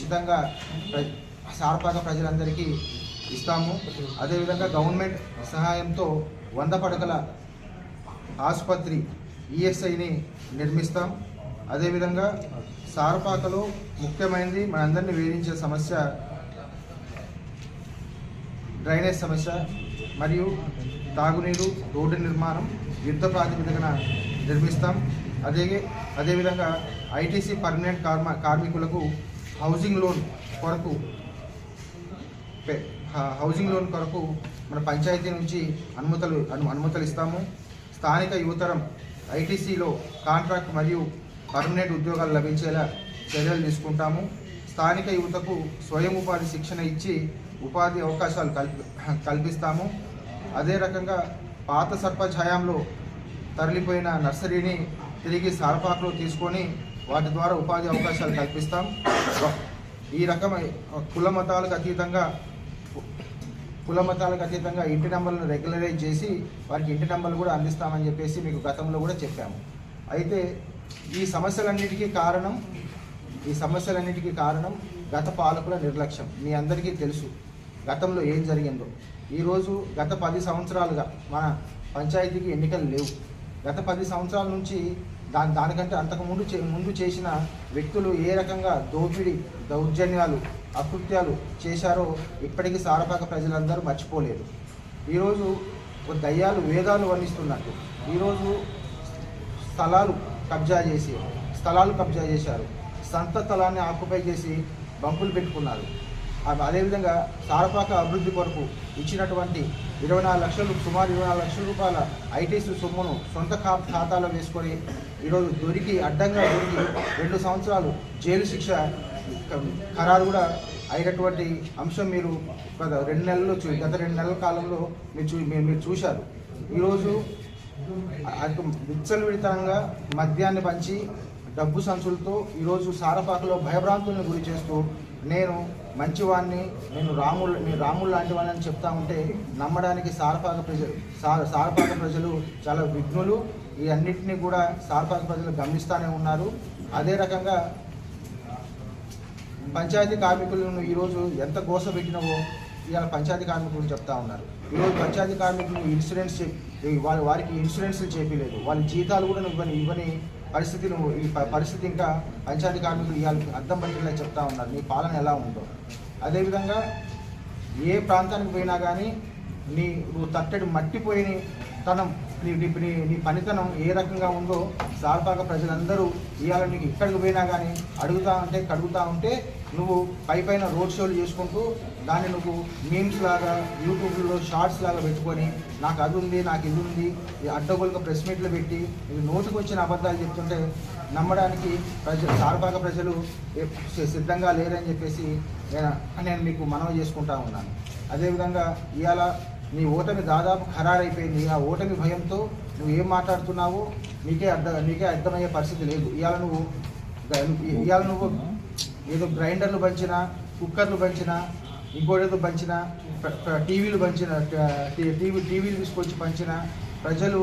ఉచితంగా ప్ర సారపాక ప్రజలందరికీ ఇస్తాము. అదేవిధంగా గవర్నమెంట్ సహాయంతో వంద పడకల ఆసుపత్రి ఈఎస్ఐని నిర్మిస్తాం. అదేవిధంగా సారపాకలో ముఖ్యమైనది మనందరినీ వేధించే సమస్య డ్రైనేజ్ సమస్య మరియు తాగునీరు రోడ్డు నిర్మాణం యుద్ధ ప్రాతిపదికన నిర్మిస్తాం. అదే అదేవిధంగా ఐటీసీ పర్మనెంట్ కార్మ కార్మికులకు హౌసింగ్ లోన్ కొరకు హౌసింగ్ లోన్ కొరకు మన పంచాయతీ నుంచి అనుమతులు అనుమతులు ఇస్తాము. స్థానిక యువతరం ఐటీసీలో కాంట్రాక్ట్ మరియు పర్మనెంట్ ఉద్యోగాలు లభించేలా చర్యలు తీసుకుంటాము. స్థానిక యువతకు స్వయం ఉపాధి శిక్షణ ఇచ్చి ఉపాధి అవకాశాలు కల్పి కల్పిస్తాము. అదే రకంగా పాత సర్పంచ్ హయాంలో తరలిపోయిన నర్సరీని తిరిగి సారపాకులో తీసుకొని వాటి ద్వారా ఉపాధి అవకాశాలు కల్పిస్తాం. ఈ రకమైన కుల మతాలకు అతీతంగా కుల మతాలకు అతీతంగా ఇంటి నెంబర్లను రెగ్యులరైజ్ చేసి వారికి ఇంటి నెంబర్లు కూడా అందిస్తామని చెప్పేసి మీకు గతంలో కూడా చెప్పాము. అయితే ఈ సమస్యలన్నిటికీ కారణం ఈ సమస్యలన్నిటికీ కారణం గత పాలకుల నిర్లక్ష్యం. మీ అందరికీ తెలుసు గతంలో ఏం జరిగిందో. ఈరోజు గత పది సంవత్సరాలుగా మన పంచాయతీకి ఎన్నికలు లేవు. గత పది సంవత్సరాల నుంచి దాని దానికంటే అంతకు ముందు చే ముందు చేసిన వ్యక్తులు ఏ రకంగా దోపిడీ దౌర్జన్యాలు అకృత్యాలు చేశారో ఇప్పటికీ సారపాక ప్రజలందరూ మర్చిపోలేదు. ఈరోజు ఒక దయ్యాలు వేదాలు వర్ణిస్తున్నట్టు. ఈరోజు స్థలాలు కబ్జా చేసి స్థలాలు కబ్జా చేశారు. సంత స్థలాన్ని ఆక్యుపై చేసి బంకులు పెట్టుకున్నారు. ఆమె అదేవిధంగా సారపాక అభివృద్ధి కొరకు ఇచ్చినటువంటి ఇరవై నాలుగు లక్షలు సుమారు ఇరవై నాలుగు లక్షల రూపాయల ఐటీసీ సొమ్మును సొంత ఖాతాలో వేసుకొని ఈరోజు దొరికి అడ్డంగా దొరికి రెండు సంవత్సరాలు జైలు శిక్ష ఖరారు కూడా అయినటువంటి అంశం మీరు గత రెండు నెలల్లో చూ గత రెండు నెలల కాలంలో మీరు చూ మీరు మీరు చూశారు. ఈరోజు విచ్చలు విడితనంగా మద్యాన్ని పంచి డబ్బు సంచులతో ఈరోజు సారపాకలో భయభ్రాంతులను గురి చేస్తూ నేను మంచివాడిని నేను రాములు నేను రాములు లాంటి వాడిని అని చెప్తా ఉంటే నమ్మడానికి సారపాక ప్రజలు సారపాక ప్రజలు చాలా విఘ్నులు. ఈ అన్నింటినీ కూడా సారపాక ప్రజలు గమనిస్తూనే ఉన్నారు. అదే రకంగా పంచాయతీ కార్మికులను ఈరోజు ఎంత గోస పెట్టినవో ఇవాళ పంచాయతీ కార్మికులు చెప్తా ఉన్నారు. ఈరోజు పంచాయతీ కార్మికులు ఇన్సూరెన్స్ చే- వాళ్ళ వారికి ఇన్సూరెన్స్లు చేపించలేదు వాళ్ళ జీతాలు కూడా ఇవ్వని ఇవ్వని పరిస్థితి ఈ ప- పరిస్థితి ఇంకా పంచాయతీ కార్మికులు ఇవాళ అర్థం పట్టేలా చెప్తా ఉన్నారు. నీ పాలన ఎలా ఉందో. అదేవిధంగా ఏ ప్రాంతానికి పోయినా కానీ నీ నువ్వు తట్టడి మట్టిపోయిన తనం నీ నీ నీ పనితనం ఏ రకంగా ఉందో సార్పాక ప్రజలందరూ ఇవాళ నీకు ఇక్కడికి పోయినా కానీ అడుగుతా ఉంటే కడుగుతా ఉంటే నువ్వు పై పైన రోడ్ షోలు చేసుకుంటూ దాన్ని నువ్వు మీమ్స్ లాగా యూట్యూబ్లో షార్ట్స్ లాగా పెట్టుకొని నాకు అది ఉంది నాకు ఇది ఉంది అడ్డగోలుగా ప్రెస్ మీట్లు పెట్టి ఇది నోటికి వచ్చిన అబద్ధాలు చెప్తుంటే నమ్మడానికి ప్రజలు సార్భాగ ప్రజలు సిద్ధంగా లేరని చెప్పేసి నేను నేను మీకు మనవి చేసుకుంటా ఉన్నాను. అదేవిధంగా ఇవాళ నీ ఓటమి దాదాపు ఖరారైపోయింది. ఆ ఓటమి భయంతో నువ్వు ఏం మాట్లాడుతున్నావో నీకే అర్థం నీకే అర్థమయ్యే పరిస్థితి లేదు. ఇవాళ నువ్వు ఇవాళ నువ్వు ఏదో గ్రైండర్లు పంచినా కుక్కర్లు పంచినా ఇంకోటేదో పంచిన టీవీలు పంచిన టీవీ టీవీలు తీసుకొచ్చి పంచిన ప్రజలు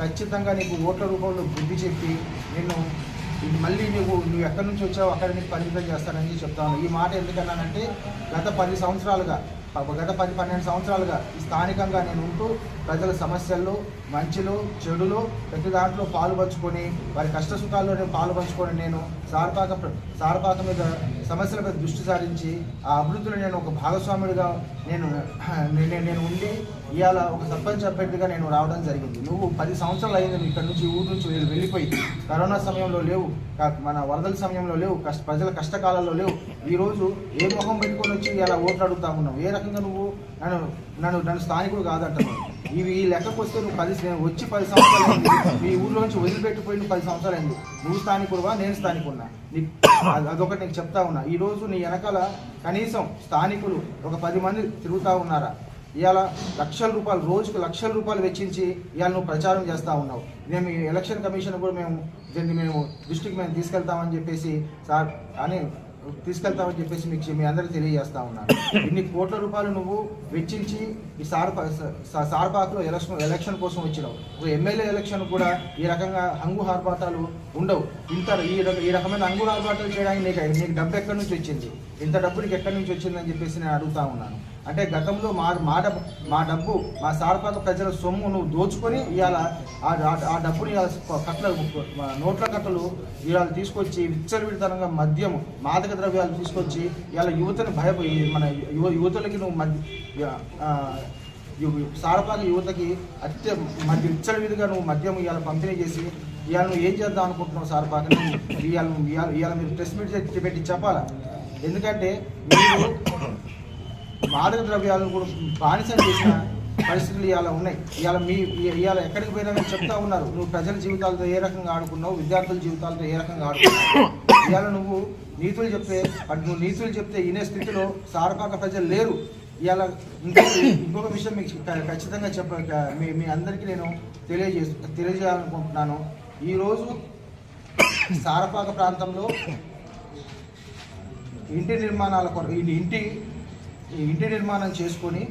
ఖచ్చితంగా నీకు ఓట్ల రూపంలో బుద్ధి చెప్పి నేను మళ్ళీ నువ్వు నువ్వు ఎక్కడి నుంచి వచ్చావు అక్కడ నీకు పరిమితం చేస్తానని చెప్తాను. ఈ మాట ఎందుకన్నానంటే గత పది సంవత్సరాలుగా గత పది పన్నెండు సంవత్సరాలుగా ఈ స్థానికంగా నేను ఉంటూ ప్రజల సమస్యల్లో మంచిలో చెడులో ప్రతి దాంట్లో పాలుపంచుకొని వారి కష్ట సుఖాల్లో నేను పాలుపంచుకొని నేను సారపాక సారపాక మీద సమస్యల మీద దృష్టి సారించి ఆ అభివృద్ధిలో నేను ఒక భాగస్వాముడిగా నేను నేను నేను ఉండి ఇవాళ ఒక సర్పంచ్ అభ్యర్థిగా నేను రావడం జరిగింది. నువ్వు పది సంవత్సరాలు అయింది ఇక్కడ నుంచి ఊరు నుంచి వెళ్ళిపోయి కరోనా సమయంలో లేవు మన వరదల సమయంలో లేవు కష్ట ప్రజల కష్టకాలంలో లేవు. ఈరోజు ఏ ముఖం పెట్టుకొని వచ్చి ఇలా ఓట్లు అడుగుతా ఉన్నావు? ఏ రకంగా నువ్వు నన్ను నన్ను నన్ను స్థానికుడు కాదంటున్నావు? ఇవి ఈ లెక్కకు వస్తే నువ్వు పది నేను వచ్చి పది సంవత్సరాలు అయింది. మీ ఊర్లో నుంచి వదిలిపెట్టిపోయి నువ్వు పది సంవత్సరాలు అయింది. నువ్వు స్థానికుడువా నేను స్థానికున్నా నీ అదొకటి నీకు చెప్తా ఉన్నా. ఈరోజు నీ వెనకాల కనీసం స్థానికులు ఒక పది మంది తిరుగుతూ ఉన్నారా? ఇవాళ లక్షల రూపాయలు రోజుకు లక్షల రూపాయలు వెచ్చించి ఇవాళ నువ్వు ప్రచారం చేస్తూ ఉన్నావు. మేము ఎలక్షన్ కమిషన్ కూడా మేము దీన్ని మేము దృష్టికి మేము తీసుకెళ్తామని చెప్పేసి సార్ అని తీసుకెళ్తామని చెప్పేసి మీకు మీ అందరికీ తెలియజేస్తా ఉన్నాను. ఇన్ని కోట్ల రూపాయలు నువ్వు వెచ్చించి ఈ సార్ సార్పాకులో ఎలక్షన్ ఎలక్షన్ కోసం వచ్చినావు. ఒక ఎమ్మెల్యే ఎలక్షన్ కూడా ఈ రకంగా హంగు హార్పాటాలు ఉండవు. ఇంత ఈ ఈ రకమైన హంగు ఆర్భాటాలు చేయడానికి నీకు నీకు డబ్బు ఎక్కడి నుంచి వచ్చింది? ఇంత డబ్బు నీకు ఎక్కడి నుంచి వచ్చిందని చెప్పేసి నేను అడుగుతా ఉన్నాను. అంటే గతంలో మా మా డబ్బు మా డబ్బు మా సారపాక ప్రజల సొమ్ము నువ్వు దోచుకొని ఇవాళ ఆ డబ్బుని ఇవాళ కట్టల నోట్ల కట్టలు ఇవాళ తీసుకొచ్చి విచ్చలవిడితనంగా మద్యం మాదక ద్రవ్యాలు తీసుకొచ్చి ఇవాళ యువతను భయపడి మన యువ యువతులకి నువ్వు మద్య ఆ, సారపాక యువతకి అత్య మధ్య విచ్చలవిడిగా నువ్వు మద్యం ఇవాళ పంపిణీ చేసి ఇవాళ నువ్వు ఏం చేద్దాం అనుకుంటున్నావు సారపాక ఇవాళ ఇవాళ ఇవాళ మీరు ప్రెస్ మీట్ పెట్టి చెప్పాలా? ఎందుకంటే మీరు మాదక ద్రవ్యాలను కూడా బానిసం చేసిన పరిస్థితులు ఇవాళ ఉన్నాయి. ఇవాళ మీ ఇవాళ ఎక్కడికి పోయినా చెప్తా ఉన్నారు నువ్వు ప్రజల జీవితాలతో ఏ రకంగా ఆడుకున్నావు విద్యార్థుల జీవితాలతో ఏ రకంగా ఆడుకున్నావు? ఇవాళ నువ్వు నీతులు చెప్తే అటు నువ్వు నీతులు చెప్తే ఇనే స్థితిలో సారపాక ప్రజలు లేరు. ఇవాళ ఇంకొక ఇంకొక విషయం మీకు ఖచ్చితంగా చెప్ప మీ మీ అందరికీ నేను తెలియజే తెలియజేయాలనుకుంటున్నాను. ఈరోజు సారపాక ప్రాంతంలో ఇంటి నిర్మాణాల కొరకు ఈ ఇంటి ఇంటి నిర్మాణం చేసుకొని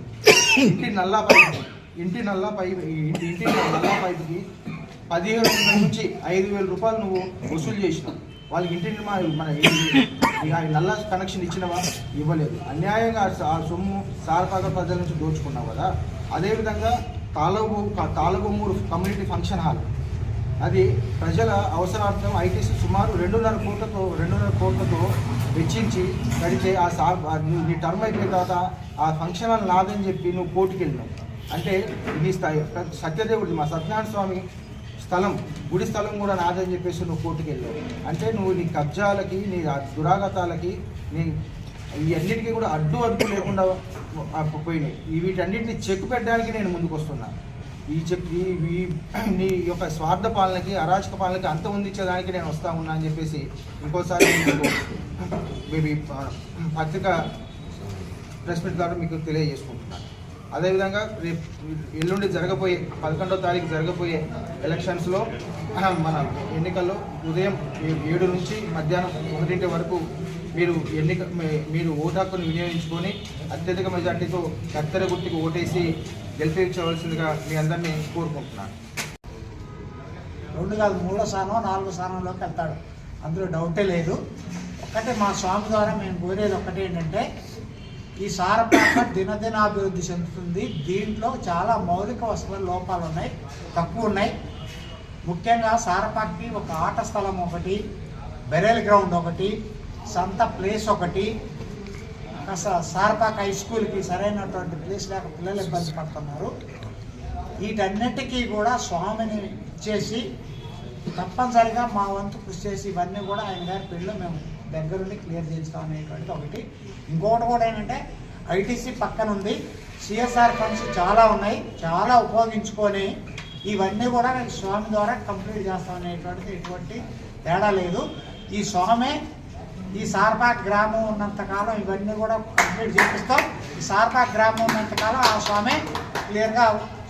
ఇంటి నల్లా పైపు ఇంటి నల్లా పైపు ఇంటి నల్లా పైపుకి పదిహేను వందల నుంచి ఐదు వేల రూపాయలు నువ్వు వసూలు చేసినావు. వాళ్ళకి ఇంటి నిర్మాణం మన నల్లా కనెక్షన్ ఇచ్చినవా? ఇవ్వలేదు. అన్యాయంగా ఆ సొమ్ము సారపాక ప్రజల నుంచి దోచుకున్నావు కదా? అదేవిధంగా తాళబొ తాళబొమ్మూరు కమ్యూనిటీ ఫంక్షన్ హాల్ అది ప్రజల అవసరార్థం ఐటీసీ సుమారు రెండున్నర కోట్లతో రెండున్నర కోట్లతో వెచ్చించి కడితే ఆ సా నీ- టర్మ్ అయిపోయిన తర్వాత ఆ ఫంక్షన్ హాల్ నాదని చెప్పి నువ్వు కోర్టుకి వెళ్ళినావు అంటే నీ స్థాయి సత్యదేవుడు మా సత్యనారాయణ స్వామి స్థలం గుడి స్థలం కూడా నాదని చెప్పేసి నువ్వు కోర్టుకు వెళ్ళావు అంటే నువ్వు నీ కబ్జాలకి నీ దురాగతాలకి నీ ఈ కూడా అడ్డు అడ్డు లేకుండా పోయినాయి. వీటన్నిటిని చెక్ పెట్టడానికి నేను ముందుకు వస్తున్నాను ఈ చెక్ ఈ నీ యొక్క స్వార్థ పాలనకి అరాచక పాలనకి అంత ఉందించడానికి నేను వస్తా ఉన్నా అని చెప్పేసి ఇంకోసారి మీకు మేబీ పత్రిక ప్రెస్ మీట్ ద్వారా మీకు తెలియజేసుకుంటున్నాను. అదేవిధంగా రేపు ఎల్లుండి జరగబోయే పదకొండో తారీఖు జరగబోయే ఎలక్షన్స్లో మన ఎన్నికల్లో ఉదయం ఏడు నుంచి మధ్యాహ్నం ఒకటింటి వరకు మీరు ఎన్నిక మీరు ఓటు హక్కును వినియోగించుకొని అత్యధిక మెజార్టీతో కత్తెర గుర్తుకు ఓటేసి గెలిపించవలసిందిగా మీ అందరినీ కోరుకుంటున్నాను. రెండు కాదు మూడో స్థానం నాలుగో స్థానంలోకి వెళ్తాడు. అందులో డౌటే లేదు. ఒక్కటే మా స్వామి ద్వారా మేము కోరేది ఒక్కటే ఏంటంటే ఈ సారపాక దినదినాభివృద్ధి చెందుతుంది. దీంట్లో చాలా మౌలిక వసతుల లోపాలు ఉన్నాయి తక్కువ ఉన్నాయి. ముఖ్యంగా సారపాక్కి ఒక ఆట స్థలం ఒకటి బెరెల్ గ్రౌండ్ ఒకటి సంత ప్లేస్ ఒకటి సార్పాక్ హై స్కూల్కి సరైనటువంటి ప్లేస్ లేక పిల్లలు ఇబ్బంది పడుతున్నారు. వీటన్నిటికీ కూడా స్వామిని ఇచ్చేసి తప్పనిసరిగా మా వంతు కృషి చేసి ఇవన్నీ కూడా ఆయన గారి పెళ్ళి మేము దగ్గరుండి క్లియర్ చేస్తాం అనేటువంటిది ఒకటి. ఇంకొకటి కూడా ఏంటంటే ఐటీసీ పక్కన ఉంది. సిఎస్ఆర్ ఫండ్స్ చాలా ఉన్నాయి. చాలా ఉపయోగించుకొని ఇవన్నీ కూడా నేను స్వామి ద్వారా కంప్లీట్ చేస్తాం అనేటువంటిది ఎటువంటి తేడా లేదు. ఈ స్వామే ఈ సార్పాక్ గ్రామం ఉన్నంతకాలం ఇవన్నీ కూడా కంప్లీట్ చేపిస్తాం. ఈ సార్పాక్ గ్రామం ఉన్నంతకాలం ఆ స్వామి క్లియర్గా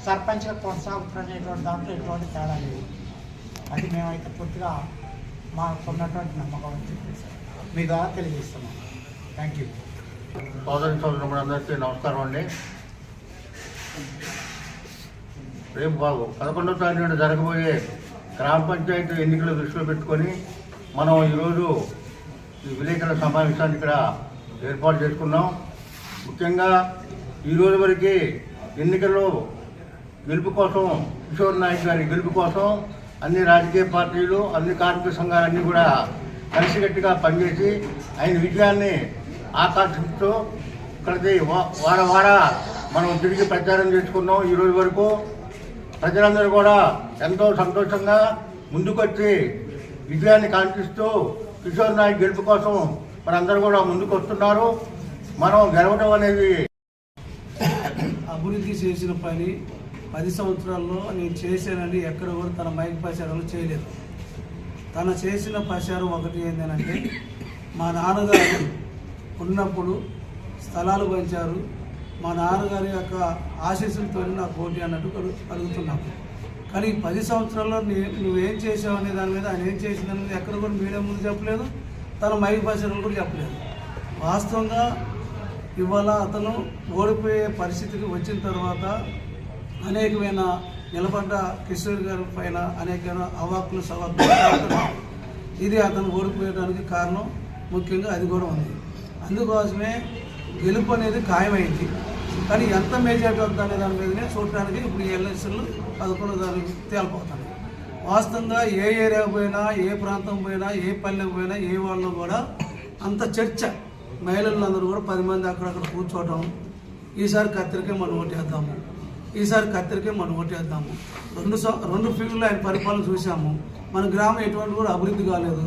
సర్పంచ్గా కొనసాగుతున్నటువంటి దాంట్లో ఎటువంటి తేడా లేదు. అది మేమైతే పూర్తిగా మాకున్నటువంటి నమ్మకం అని చెప్పేసి మీ ద్వారా తెలియజేస్తున్నాం. థ్యాంక్ యూ సోదరి సోదరులందరికీ నమస్కారం అండి. రేపు బాబు పదకొండవ తారీఖు జరగబోయే గ్రామ పంచాయతీ ఎన్నికలు దృష్టిలో పెట్టుకొని మనం ఈరోజు ఈ విలేకరుల సమావేశాన్ని ఇక్కడ ఏర్పాటు చేసుకున్నాం. ముఖ్యంగా ఈ రోజు వరకు ఎన్నికల్లో గెలుపు కోసం కిషోర్ నాయక్ గారి గెలుపు కోసం అన్ని రాజకీయ పార్టీలు అన్ని కార్మిక సంఘాలన్నీ కూడా కలిసికట్టుగా పనిచేసి ఆయన విజయాన్ని ఆకాంక్షిస్తూ ఇక్కడికి వా- వాడ వాడ మనం తిరిగి ప్రచారం చేసుకున్నాం. ఈ రోజు వరకు ప్రజలందరూ కూడా ఎంతో సంతోషంగా ముందుకొచ్చి విజయాన్ని కాంక్షిస్తూ కిషోర్ నాయక్ గెలుపు కోసం మనందరూ కూడా ముందుకు వస్తున్నారు మనం గెలవడం అనేది అభివృద్ధి చేసిన పని పది సంవత్సరాల్లో నేను చేశానని ఎక్కడ కూడా తన మైక్ ప్రచారాలు చేయలేదు. తన చేసిన ప్రచారం ఒకటి ఏంటంటే మా నాన్నగారు ఉన్నప్పుడు స్థలాలు పంచారు. మా నాన్నగారి యొక్క ఆశీస్సులతో నాకు పోటీ అన్నట్టు అడుగుతున్నాము కానీ ఈ పది సంవత్సరాల్లో నువ్వేం చేసావు అనే దాని మీద ఆయన ఏం చేసిన ఎక్కడ కూడా మీడియా ముందు చెప్పలేదు. తన మైక్ భాషలు కూడా చెప్పలేదు. వాస్తవంగా ఇవాళ అతను ఓడిపోయే పరిస్థితికి వచ్చిన తర్వాత అనేకమైన నిలబడ్డ కిషోర్ గారి పైన అనేకమైన అవాక్కులు సవాకులు ఇది అతను ఓడిపోయడానికి కారణం. ముఖ్యంగా అది కూడా ఉంది. అందుకోసమే గెలుపు అనేది ఖాయమైంది. కానీ ఎంత మెజార్టీ వద్ద అనే దాని మీదనే చూడటానికి ఇప్పుడు ఈ ఎలక్షన్లు పదకొండు దానికి తేలిపోతాయి వాస్తవంగా ఏ ఏరియా పోయినా ఏ ప్రాంతం పోయినా ఏ పల్లెకి పోయినా ఏ వాళ్ళు కూడా అంత చర్చ. మహిళలందరూ కూడా పది మంది అక్కడక్కడ కూర్చోవటం. ఈసారి కత్తిరికే మనం ఓటేద్దాము ఈసారి కత్తిరికే మనం ఓటేద్దాము రెండు రెండు ఫీల్డ్లో ఆయన పరిపాలన చూసాము మన గ్రామం ఎటువంటి కూడా అభివృద్ధి కాలేదు.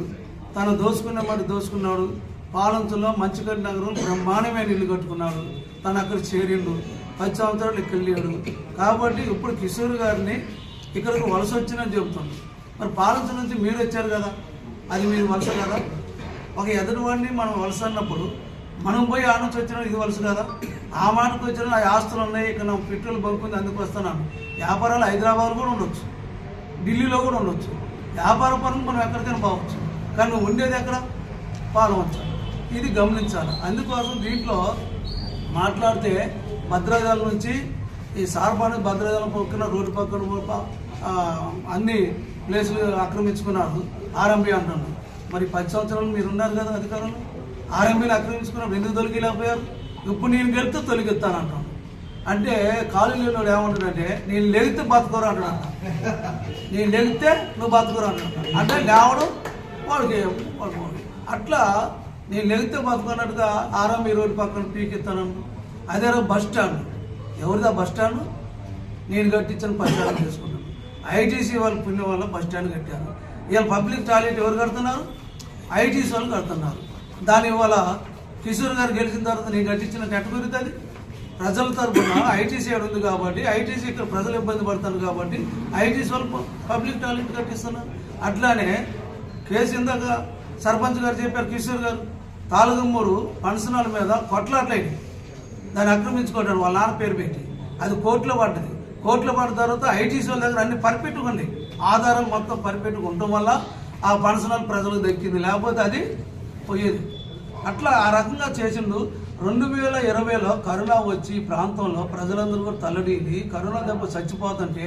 తను దోచుకున్న మాట దోచుకున్నాడు. పాలంతులో మంచిగడ్డ నగరం బ్రహ్మాండమైన ఇల్లు కట్టుకున్నాడు. తను అక్కడ చేరిండు. పది సంవత్సరాలు ఇక్కడ వెళ్ళాడు కాబట్టి ఇప్పుడు కిషోర్ గారిని ఇక్కడికి వలస వచ్చినని చెబుతుంది. మరి పాలంత నుంచి మీరు వచ్చారు కదా? అది మీరు వలస కదా? ఒక ఎదుటివాడిని మనం వలస అన్నప్పుడు మనం పోయి ఆ నుంచి వచ్చినా ఇది వలస కదా? ఆ మాటకు వచ్చిన ఆ ఆస్తులు ఉన్నాయి. ఇక్కడ నా పెట్రోల్ బంక్ ఉంది. అందుకు వస్తున్నాను. వ్యాపారాలు హైదరాబాద్ కూడా ఉండొచ్చు. ఢిల్లీలో కూడా ఉండొచ్చు. వ్యాపార పరం మనం ఎక్కడికైనా పోవచ్చు. కానీ నువ్వు ఉండేది ఎక్కడ? పాల్గొంచాలి ఇది గమనించాలి. అందుకోసం దీంట్లో మాట్లాడితే భద్రాచలం నుంచి ఈ సార్పాని భద్రాచలం పక్కన రోడ్డు పక్కన అన్ని ప్లేసులు ఆక్రమించుకున్నారు. ఆర్ఎంబి అంటున్నారు మరి పది సంవత్సరాలు మీరు ఉన్నారు కదా అధికారులు? ఆర్ఎంబీని ఆక్రమించుకున్నారు. ఎందుకు తొలగిలేకపోయారు? ఇప్పుడు నేను గెలిస్తే తొలగిస్తాను అంటాను. అంటే కాలు లేనివాడు ఏమంటాడంటే నేను లేగితే బతుకోరు అంటాడు. నేను లేగితే నువ్వు బతుకోరు అంటాడు. అంటే లేవడం వాడికి వాడు. అట్లా నేను లెగితే బతుకున్నట్టుగా ఆర్ఎంబీ రోడ్డు పక్కన పీకిస్తాను అదే రోజు బస్ స్టాండ్. ఎవరిదా బస్ స్టాండ్? నేను కట్టించిన బస్ స్టాండ్ చేసుకున్నాను. ఐటీసీ వాళ్ళ పుణ్యం వల్ల బస్ స్టాండ్ కట్టారు. ఇవాళ పబ్లిక్ టాయిలెట్ ఎవరు కడుతున్నారు? ఐటీసీ వాళ్ళు కడుతున్నారు. దాని ఇవాళ కిషోర్ గారు గెలిచిన తర్వాత నేను కట్టించిన నెట్ అది ప్రజల తరపున ఐటీసీ ఉంది కాబట్టి ఐటీసీ ఇక్కడ ప్రజలు ఇబ్బంది పడతారు కాబట్టి ఐటీసీ వాళ్ళు పబ్లిక్ టాయిలెట్ కట్టిస్తున్నారు. అట్లానే కేసు ఇందాక సర్పంచ్ గారు చెప్పారు కిషోర్ గారు తాళగుమ్మూరు పనసనాల మీద కొట్లాట్లయింది దాన్ని ఆక్రమించుకుంటారు వాళ్ళ నాన్న పేరు పెట్టి. అది కోర్టులో పడ్డది. కోర్టులో పడిన తర్వాత ఐటీసీ వాళ్ళ దగ్గర అన్ని పరిపెట్టుకుంది ఆధారం ఆధారాలు మొత్తం పరిపెట్టుకు ఉండటం వల్ల ఆ పనసనాలు ప్రజలకు దక్కింది. లేకపోతే అది పోయేది. అట్లా ఆ రకంగా చేసిండు. రెండు వేల ఇరవైలో కరోనా వచ్చి ఈ ప్రాంతంలో ప్రజలందరూ కూడా తల్లడిల్లి కరోనా దెబ్బ చచ్చిపోతుంటే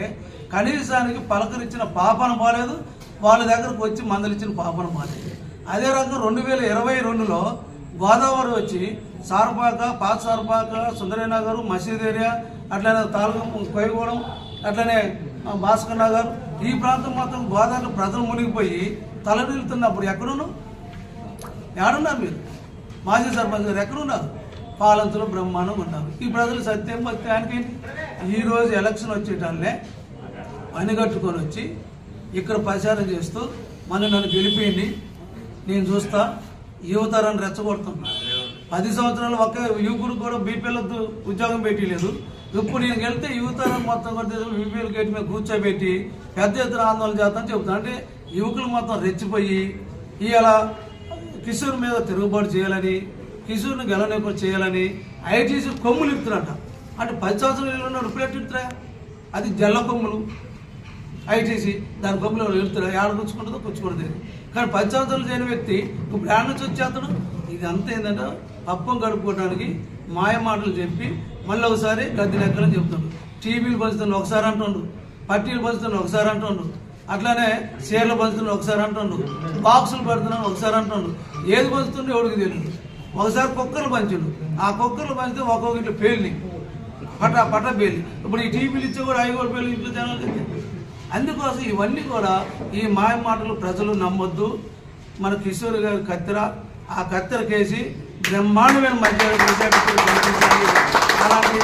కనీసానికి పలకరించిన పాపన పోలేదు. వాళ్ళ దగ్గరకు వచ్చి మందలిచ్చిన పాపన పోలేదు. అదే రకంగా రెండు వేల ఇరవై రెండులో గోదావరి వచ్చి సారపాక పాత సారపాక సుందరనగర్ మసీద్ ఏరియా అట్లనే తాలూకు కోయగూడెం అట్లనే భాస్కర్ నగర్. ఈ ప్రాంతం మొత్తం గోదావరి ప్రజలు మునిగిపోయి తలడిల్లుతున్నప్పుడు ఎక్కడున్నావు ఏడున్నారు మీరు? మాజీ సర్పంచ్ గారు ఎక్కడున్నారు? పాలంతులు బ్రహ్మాండం ఉన్నారు. ఈ ప్రజలు సత్యం భక్తి ఈరోజు ఎలక్షన్ వచ్చేటాలే పని కట్టుకొని వచ్చి ఇక్కడ ప్రచారం చేస్తూ మన నన్ను గెలిపేయండి. నేను చూస్తా యువతరాన్ని రెచ్చగొడుతున్నా. పది సంవత్సరాలు ఒక యువకుడు కూడా బీపీఎల్తో ఉద్యోగం పెట్టలేదు. ఇప్పుడు నేను వెళ్తే యువతరం మొత్తం కూడా బీపీఎల్ గేట్ మీద కూర్చోబెట్టి పెద్ద ఎత్తున ఆందోళన చేస్తానని చెబుతాను అంటే యువకులు మొత్తం రెచ్చిపోయి ఇలా కిషోర్ మీద తిరుగుబాటు చేయాలని కిషోర్ని గెలవలేకుండా చేయాలని ఐటీసీ కొమ్ములు ఇస్తున్నారట. అంటే పది సంవత్సరాలు ఉన్న ఇప్పుడు అది జల్ల కొమ్ములు. ఐటీసీ దాని కొమ్ములు వెళ్తున్నా ఏడ పుచ్చుకుంటుందో పుచ్చుకుంటుంది కానీ పది సంవత్సరాలు చేయని వ్యక్తి ఇప్పుడు ఏడ నుంచి వచ్చేస్తాడు ఇది అంత ఏంటంటే అప్పం గడుపుకోవడానికి మాయ మాటలు చెప్పి మళ్ళీ ఒకసారి గద్దె లెక్కలని చెప్తుండ్రు టీవీలు పంచుతున్న ఒకసారి అంటుండ్రు పట్టీలు పంచుతున్న ఒకసారి అంటుండ్రు అట్లానే చీరలు పంచుతున్న ఒకసారి అంటుండ్రు బాక్సులు పెడుతున్నాను ఒకసారి అంటుండ్రు ఏది పంచుతుండే ఎవడికి తెలియదు. ఒకసారి కుక్కర్లు పంచుడు. ఆ కుక్కర్లు పంచితే ఒక్కొక్క ఇంట్లో పేలిని పట పట పేలి ఇప్పుడు ఈ టీవీలు ఇచ్చే కూడా ఐదు పేర్లు ఇంట్లో జనాలు. అందుకోసం ఇవన్నీ కూడా ఈ మాయ మాటలు ప్రజలు నమ్మొద్దు. మన కిషోర్ గారి కత్తెర ఆ కత్తెరకేసి బ్రహ్మాండమైన మధ్య అలాంటి